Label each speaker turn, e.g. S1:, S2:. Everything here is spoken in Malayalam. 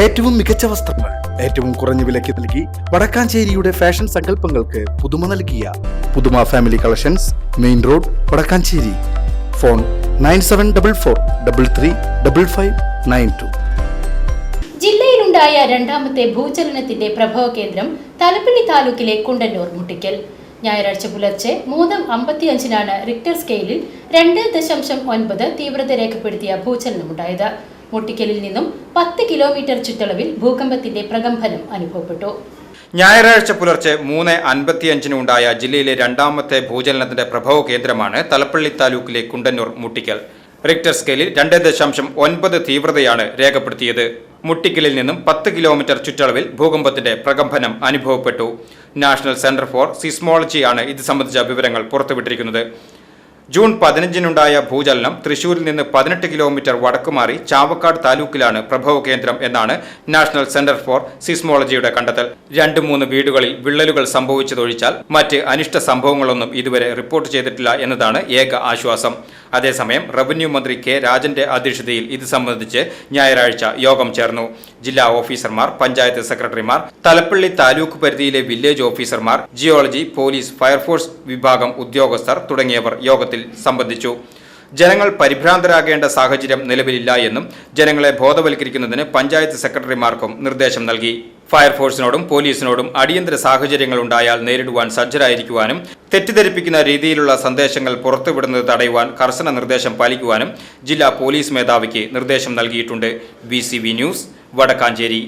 S1: ഏറ്റവും മികച്ച വസ്ത്രങ്ങൾ ഏറ്റവും കുറഞ്ഞ വിലയ്ക്ക് നൽകി വടക്കാഞ്ചേരിയുടെ ഫാഷൻ സങ്കല്പങ്ങൾക്ക് പുതുമ നൽകിയ പുതുമ family collections main road Vadakkanchery. Phone nine seven double four double three double five nine two.
S2: ജില്ലയിലുണ്ടായ രണ്ടാമത്തെ ഭൂചലനത്തിന്റെ പ്രഭവ കേന്ദ്രം തലപ്പള്ളി താലൂക്കിലെ കുണ്ടന്നൂർ മുട്ടിക്കൽ. ഞായറാഴ്ച പുലർച്ചെ മൂന്ന് അമ്പത്തിയഞ്ചിനാണ് റിക്ടർ സ്കെയിലിൽ രണ്ട് ദശാംശം ഒൻപത് തീവ്രത രേഖപ്പെടുത്തിയ ഭൂചലനമുണ്ടായത്. മുട്ടിക്കലിൽ നിന്നും പത്ത് കിലോമീറ്റർ ചുറ്റളവിൽ ഭൂകമ്പത്തിന്റെ പ്രകമ്പനം അനുഭവപ്പെട്ടു.
S3: ഞായറാഴ്ച പുലർച്ചെ മൂന്ന് അൻപത്തിയഞ്ചിനുണ്ടായ ജില്ലയിലെ രണ്ടാമത്തെ ഭൂചലനത്തിന്റെ പ്രഭവ കേന്ദ്രമാണ് തലപ്പള്ളി താലൂക്കിലെ കുണ്ടന്നൂർ മുട്ടിക്കൽ. റിക്ടർ സ്കെയിലിൽ രണ്ട് ദശാംശം ഒൻപത് തീവ്രതയാണ് രേഖപ്പെടുത്തിയത്. മുട്ടിക്കലിൽ നിന്നും പത്ത് കിലോമീറ്റർ ചുറ്റളവിൽ ഭൂകമ്പത്തിന്റെ പ്രകമ്പനം അനുഭവപ്പെട്ടു. നാഷണൽ സെന്റർ ഫോർ സിസ്മോളജിയാണ് ഇത് സംബന്ധിച്ച വിവരങ്ങൾ പുറത്തുവിട്ടിരിക്കുന്നത്. ജൂൺ പതിനഞ്ചിനുണ്ടായ ഭൂചലനം തൃശൂരിൽ നിന്ന് പതിനെട്ട് കിലോമീറ്റർ വടക്കുമാറി ചാവക്കാട് താലൂക്കിലാണ് പ്രഭവ കേന്ദ്രം എന്നാണ് നാഷണൽ സെന്റർ ഫോർ സിസ്മോളജിയുടെ കണ്ടെത്തൽ. രണ്ട് മൂന്ന് വീടുകളിൽ വിള്ളലുകൾ സംഭവിച്ചതൊഴിച്ചാൽ മറ്റ് അനിഷ്ട സംഭവങ്ങളൊന്നും ഇതുവരെ റിപ്പോർട്ട് ചെയ്തിട്ടില്ല എന്നതാണ് ഏക ആശ്വാസം. അതേസമയം റവന്യൂ മന്ത്രി കെ രാജന്റെ അധ്യക്ഷതയിൽ ഇത് സംബന്ധിച്ച് ഞായറാഴ്ച യോഗം ചേർന്നു. ജില്ലാ ഓഫീസർമാർ പഞ്ചായത്ത് സെക്രട്ടറിമാർ തലപ്പള്ളി താലൂക്ക് പരിധിയിലെ വില്ലേജ് ഓഫീസർമാർ ജിയോളജി പോലീസ് ഫയർഫോഴ്സ് വിഭാഗം ഉദ്യോഗസ്ഥർ തുടങ്ങിയവർ യോഗത്തിൽ സംബന്ധിച്ചു. ജനങ്ങൾ പരിഭ്രാന്തരാകേണ്ട സാഹചര്യം നിലവിലില്ല എന്നും ജനങ്ങളെ ബോധവൽക്കരിക്കുന്നതിന് പഞ്ചായത്ത് സെക്രട്ടറിമാർക്കും നിർദ്ദേശം നൽകി. ഫയർഫോഴ്സിനോടും പോലീസിനോടും അടിയന്തര സാഹചര്യങ്ങൾ ഉണ്ടായാൽ നേരിടുവാൻ സജ്ജരായിരിക്കുവാനും തെറ്റിദ്ധരിപ്പിക്കുന്ന രീതിയിലുള്ള സന്ദേശങ്ങൾ പുറത്തുവിടുന്നത് തടയുവാൻ കർശന നിർദ്ദേശം പാലിക്കുവാനും ജില്ലാ പോലീസ് മേധാവിക്ക് നിർദ്ദേശം നൽകിയിട്ടുണ്ട്. B News Vadakkanchery.